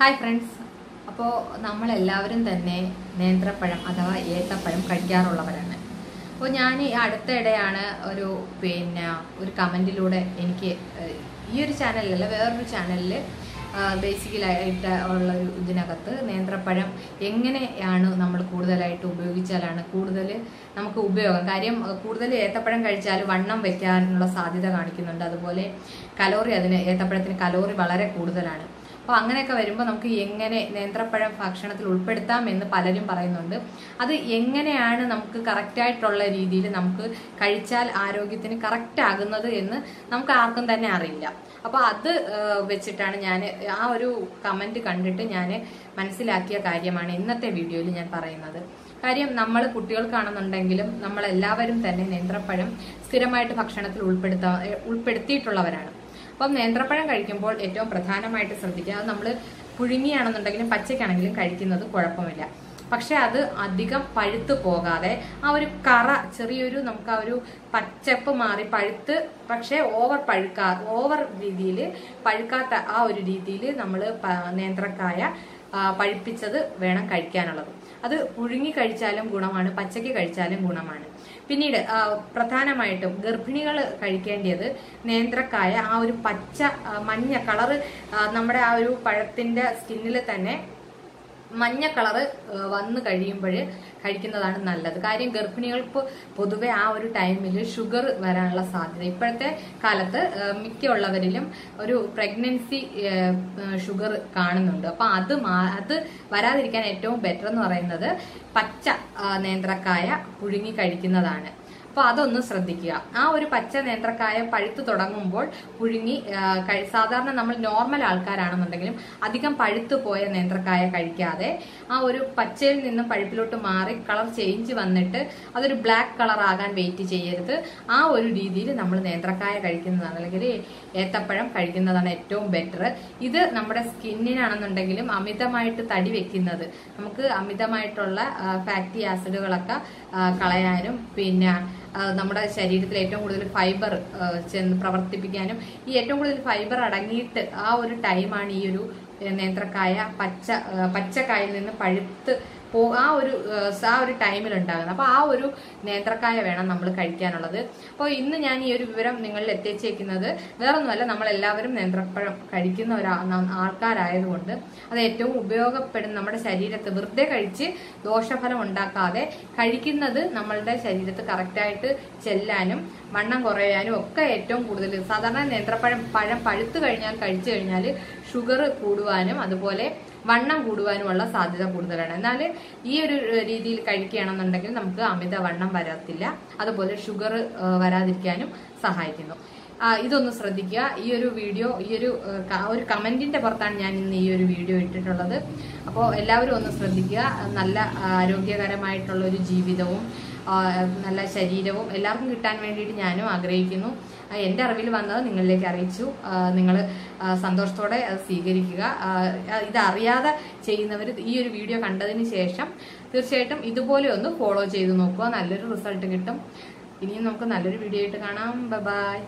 Hi friends അപ്പോൾ നമ്മളെല്ലാവരും തന്നെ നേന്ത്രപ്പഴം അഥവാ ഏത്തപ്പഴം കഴിക്കാറുള്ളവരാണ്. അപ്പോൾ ഞാൻ ഈ അടുത്തിടെയാണ് ഒരു പിന്നെ ഒരു കമന്റിലൂടെ എനിക്ക് ഈ ഒരു ചാനലിലല്ല വേറൊരു ചാനലിൽ ബേസിക്കലായിട്ട് ഉള്ള ഒരു ഇതിനകത്ത് നേന്ത്രപ്പഴം എങ്ങനെയാണ് നമ്മൾ കൂടുതലായിട്ട് ഉപയോഗിച്ചാലാണ് കൂടുതൽ നമുക്ക് ഉപയോഗം. കാര്യം കൂടുതൽ ഏത്തപ്പഴം കഴിച്ചാൽ വണ്ണം വയ്ക്കാനുള്ള സാധ്യത കാണിക്കുന്നുണ്ട്. അതുപോലെ കലോറി അതിന് ഏത്തപ്പഴത്തിന് കലോറി വളരെ കൂടുതലാണ്. അപ്പോൾ അങ്ങനെയൊക്കെ വരുമ്പോൾ നമുക്ക് എങ്ങനെ നേന്ത്രപ്പഴം ഭക്ഷണത്തിൽ ഉൾപ്പെടുത്താം എന്ന് പലരും പറയുന്നുണ്ട്. അത് എങ്ങനെയാണ് നമുക്ക് കറക്റ്റായിട്ടുള്ള രീതിയിൽ നമുക്ക് കഴിച്ചാൽ ആരോഗ്യത്തിന് കറക്റ്റ് ആകുന്നത് എന്ന് നമുക്ക് ആർക്കും തന്നെ അറിയില്ല. അപ്പോൾ അത് വെച്ചിട്ടാണ് ഞാൻ ആ ഒരു കമന്റ് കണ്ടിട്ട് ഞാൻ മനസ്സിലാക്കിയ കാര്യമാണ് ഇന്നത്തെ വീഡിയോയിൽ ഞാൻ പറയുന്നത്. കാര്യം നമ്മൾ കുട്ടികൾക്കാണെന്നുണ്ടെങ്കിലും നമ്മൾ എല്ലാവരും തന്നെ നേന്ത്രപ്പഴം സ്ഥിരമായിട്ട് ഭക്ഷണത്തിൽ ഉൾപ്പെടുത്താ ഉൾപ്പെടുത്തിയിട്ടുള്ളവരാണ്. അപ്പം നേന്ത്രപ്പഴം കഴിക്കുമ്പോൾ ഏറ്റവും പ്രധാനമായിട്ട് ശ്രദ്ധിക്കുക. അത് നമ്മൾ പുഴുങ്ങിയാണെന്നുണ്ടെങ്കിലും പച്ചയ്ക്കാണെങ്കിലും കഴിക്കുന്നത് കുഴപ്പമില്ല. പക്ഷെ അത് അധികം പഴുത്ത് പോകാതെ ആ ഒരു കറ ചെറിയൊരു നമുക്ക് ആ ഒരു പച്ചപ്പ് മാറി പഴുത്ത് പക്ഷേ ഓവർ പഴുക്കാ ഓവർ രീതിയിൽ പഴുക്കാത്ത ആ ഒരു രീതിയിൽ നമ്മൾ നേന്ത്രക്കായ പഴുപ്പിച്ചത് വേണം കഴിക്കാനുള്ളത്. അത് പുഴുങ്ങി കഴിച്ചാലും ഗുണമാണ് പച്ചയ്ക്ക് കഴിച്ചാലും ഗുണമാണ്. പിന്നീട് പ്രധാനമായിട്ടും ഗർഭിണികൾ കഴിക്കേണ്ടത് നേന്ത്രക്കായ ആ ഒരു പച്ച മഞ്ഞ കളറ് നമ്മുടെ ആ ഒരു പഴത്തിന്റെ സ്കിന്നിൽ തന്നെ മഞ്ഞ കളറ് വന്നു കഴിയുമ്പോൾ കഴിക്കുന്നതാണ് നല്ലത്. കാര്യം ഗർഭിണികൾക്ക് പൊതുവെ ആ ഒരു ടൈമിൽ ഷുഗർ വരാനുള്ള സാധ്യത. ഇപ്പോഴത്തെ കാലത്ത് മിക്കുള്ളവരിലും ഒരു പ്രഗ്നൻസി ഷുഗർ കാണുന്നുണ്ട്. അപ്പൊ അത് അത് വരാതിരിക്കാൻ ഏറ്റവും ബെറ്റർ എന്ന് പറയുന്നത് പച്ച നേന്ത്രക്കായ പുഴുങ്ങി കഴിക്കുന്നതാണ്. അപ്പൊ അതൊന്ന് ശ്രദ്ധിക്കുക. ആ ഒരു പച്ച നേന്ത്രക്കായ പഴുത്തു തുടങ്ങുമ്പോൾ പുഴുങ്ങി സാധാരണ നമ്മൾ നോർമൽ ആൾക്കാരാണെന്നുണ്ടെങ്കിലും അധികം പഴുത്തു പോയ നേന്ത്രക്കായ കഴിക്കാതെ ആ ഒരു പച്ചയിൽ നിന്നും പഴുപ്പിലോട്ട് മാറി കളർ ചേഞ്ച് വന്നിട്ട് അതൊരു ബ്ലാക്ക് കളർ ആകാൻ വെയിറ്റ് ചെയ്യരുത്. ആ ഒരു രീതിയിൽ നമ്മൾ നേന്ത്രക്കായ കഴിക്കുന്നതാണ് അല്ലെങ്കിൽ ഏത്തപ്പഴം കഴിക്കുന്നതാണ് ഏറ്റവും ബെറ്റർ. ഇത് നമ്മുടെ സ്കിന്നിനാണെന്നുണ്ടെങ്കിലും അമിതമായിട്ട് തടി വെക്കുന്നത് നമുക്ക് അമിതമായിട്ടുള്ള ഫാറ്റി ആസിഡുകളൊക്കെ കളയാനും പിന്നെ നമ്മുടെ ശരീരത്തിൽ ഏറ്റവും കൂടുതൽ ഫൈബർ ചെന്ന് പ്രവർത്തിപ്പിക്കാനും ഈ ഏറ്റവും കൂടുതൽ ഫൈബർ അടങ്ങിയിട്ട് ആ ഒരു ടൈമാണ് ഈ ഒരു നേന്ത്രക്കായ പച്ച പച്ചക്കായിൽ നിന്ന് പഴുത്ത് പോ ആ ഒരു ആ, ഒരു ടൈമിൽ ഉണ്ടാകുന്നത്. അപ്പോൾ ആ ഒരു നേന്ത്രക്കായ വേണം നമ്മൾ കഴിക്കാനുള്ളത്. അപ്പോൾ ഇന്ന് ഞാൻ ഈ ഒരു വിവരം നിങ്ങളിൽ എത്തിച്ചേക്കുന്നത് വേറൊന്നുമല്ല നമ്മൾ എല്ലാവരും നേന്ത്രപ്പഴം കഴിക്കുന്ന ഒരു ആൾക്കാരായതുകൊണ്ട് അത് ഏറ്റവും ഉപയോഗപ്പെടുന്ന നമ്മുടെ ശരീരത്ത് വെറുതെ കഴിച്ച് ദോഷഫലം ഉണ്ടാക്കാതെ കഴിക്കുന്നത് നമ്മളുടെ ശരീരത്ത് കറക്റ്റായിട്ട് ചെല്ലാനും വണ്ണം കുറയാനും ഒക്കെ ഏറ്റവും കൂടുതൽ. സാധാരണ നേന്ത്രപ്പഴം പഴം പഴുത്ത് കഴിഞ്ഞാൽ കഴിച്ചു കഴിഞ്ഞാൽ ഷുഗർ കൂടുവാനും അതുപോലെ വണ്ണം കൂടുവാനുമുള്ള സാധ്യത കൂടുതലാണ്. എന്നാൽ ഈ ഒരു രീതിയിൽ കഴിക്കുകയാണെന്നുണ്ടെങ്കിൽ നമുക്ക് അമിത വണ്ണം വരത്തില്ല. അതുപോലെ ഷുഗർ വരാതിരിക്കാനും സഹായിക്കുന്നു. ഇതൊന്ന് ശ്രദ്ധിക്കുക. ഈ ഒരു വീഡിയോ ഈ ഒരു ഒരു കമന്റിന്റെ പുറത്താണ് ഞാൻ ഇന്ന് ഈ ഒരു വീഡിയോ ഇട്ടിട്ടുള്ളത്. അപ്പോൾ എല്ലാവരും ഒന്ന് ശ്രദ്ധിക്കുക. നല്ല ആരോഗ്യകരമായിട്ടുള്ള ഒരു ജീവിതവും നല്ല ശരീരവും എല്ലാവർക്കും കിട്ടാൻ വേണ്ടിയിട്ട് ഞാനും ആഗ്രഹിക്കുന്നു. എന്റെ അറിവിൽ വന്നത് നിങ്ങളിലേക്ക് അറിയിച്ചു. നിങ്ങൾ സന്തോഷത്തോടെ അത് സ്വീകരിക്കുക. ഇതറിയാതെ ചെയ്യുന്നവർ ഈ ഒരു വീഡിയോ കണ്ടതിന് ശേഷം തീർച്ചയായിട്ടും ഇതുപോലെ ഒന്ന് ഫോളോ ചെയ്ത് നോക്കുക. നല്ലൊരു റിസൾട്ട് കിട്ടും. ഇനിയും നമുക്ക് നല്ലൊരു വീഡിയോ ആയിട്ട് കാണാം. ബൈ